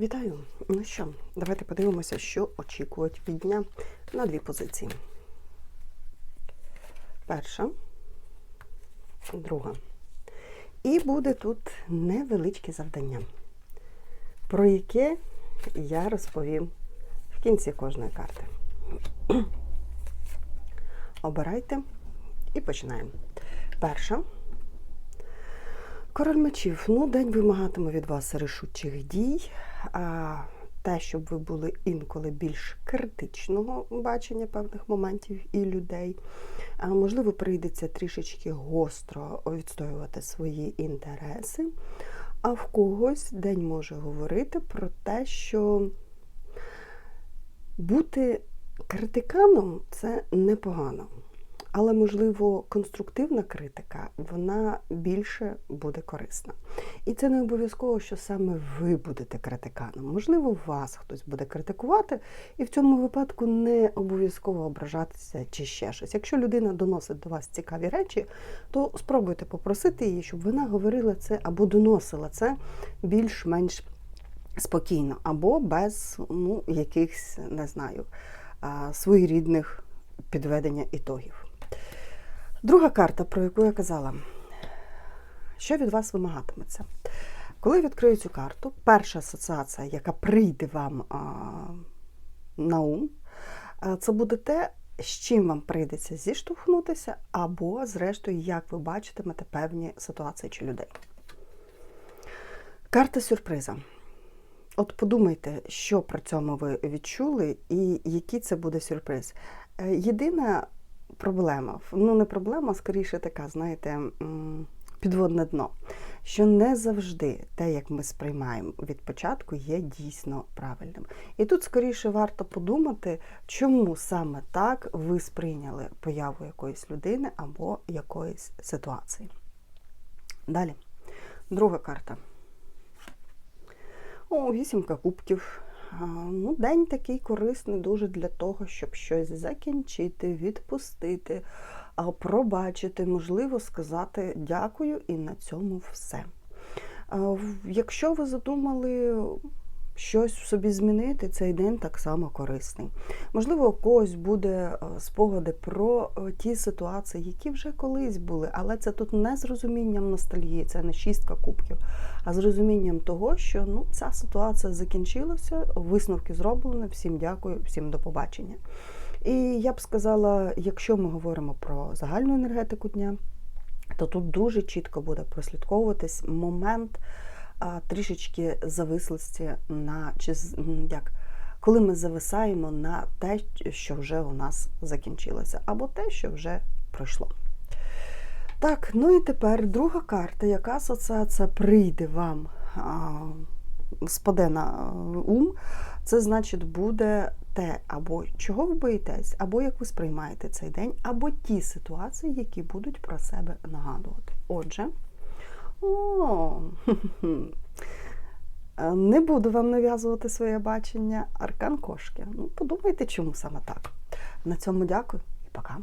Вітаю! Ну що, давайте подивимося, що очікують від дня на дві позиції. Перша, друга. І буде тут невеличке завдання, про яке я розповім в кінці кожної карти. Обирайте і починаємо. Перша. Король мечів. Ну, день вимагатиме від вас рішучих дій. А те, щоб ви були інколи більш критичного бачення певних моментів і людей. А можливо, прийдеться трішечки гостро відстоювати свої інтереси. А в когось день може говорити про те, що бути критиканом це непогано. Але, можливо, конструктивна критика вона більше буде корисна. І це не обов'язково, що саме ви будете критиканом. Можливо, вас хтось буде критикувати, і в цьому випадку не обов'язково ображатися чи ще щось. Якщо людина доносить до вас цікаві речі, то спробуйте попросити її, щоб вона говорила це або доносила це більш-менш спокійно, або без ну, якихось, не знаю, своєрідних підведення ітогів. Друга карта, про яку я казала, що від вас вимагатиметься? Коли я відкрию цю карту, перша асоціація, яка прийде вам а, на ум, це буде те, з чим вам прийдеться зіштовхнутися, або, зрештою, як ви бачитимете певні ситуації чи людей. Карта сюрприза. От подумайте, що при цьому ви відчули, і який це буде сюрприз. Е, єдина проблема, ну не проблема, а скоріше така, знаєте, підводне дно. Що не завжди те, як ми сприймаємо від початку, є дійсно правильним. І тут скоріше варто подумати, чому саме так ви сприйняли появу якоїсь людини або якоїсь ситуації. Далі, друга карта. О, вісімка кубків. Ну, День такий корисний дуже для того, щоб щось закінчити, відпустити, пробачити, можливо, сказати дякую і на цьому все. Якщо ви задумали щось в собі змінити, цей день так само корисний. Можливо, у когось буде е, спогади про е, ті ситуації, які вже колись були, але це тут не з розумінням ностальгії, це не шістка кубків, а з розумінням того, що ну, ця ситуація закінчилася, висновки зроблені. Всім дякую, всім до побачення. І я б сказала, якщо ми говоримо про загальну енергетику дня, то тут дуже чітко буде прослідковуватись момент трішечки завислості на чи як. Коли ми зависаємо на те, що вже у нас закінчилося, або те, що вже пройшло. Так, ну і тепер друга карта, яка асоціація прийде вам, а, спаде на ум, це значить буде те, або чого ви боїтесь, або як ви сприймаєте цей день, або ті ситуації, які будуть про себе нагадувати. Отже. О, не буду вам нав'язувати своє бачення. Аркан кошки. Ну, подумайте, чому саме так. На цьому дякую і пока.